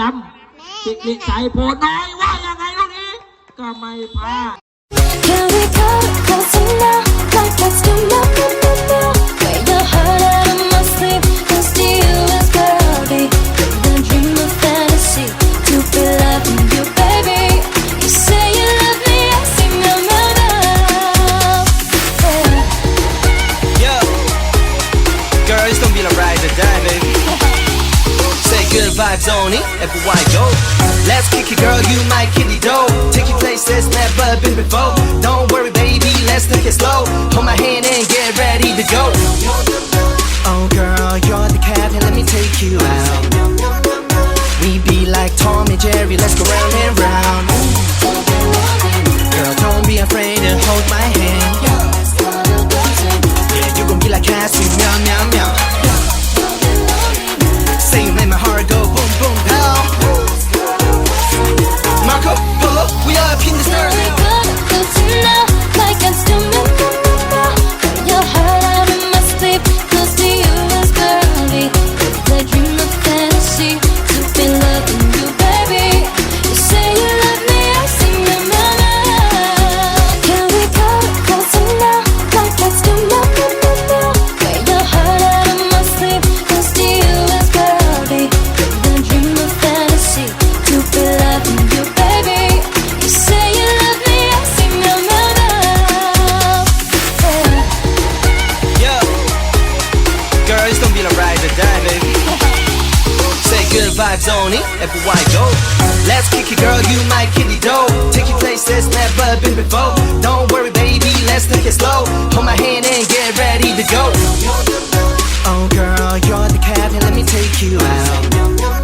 ดำจิตวิสัยโพน้อยว่ายังไงลูกนี้ ก็ไม่พลาด vibes on it go. Let's kick it, girl, you my kitty dough. Take your places never been before. Don't worry, baby, let's take it slow. Hold my hand and get ready to go. Oh, girl, you're the captain, let me take you out. We be like Tom and Jerry, let's go round and round. vibes only, everywhere I go. Let's kick it, girl, you my kitty dough. Take you places never been before. Don't worry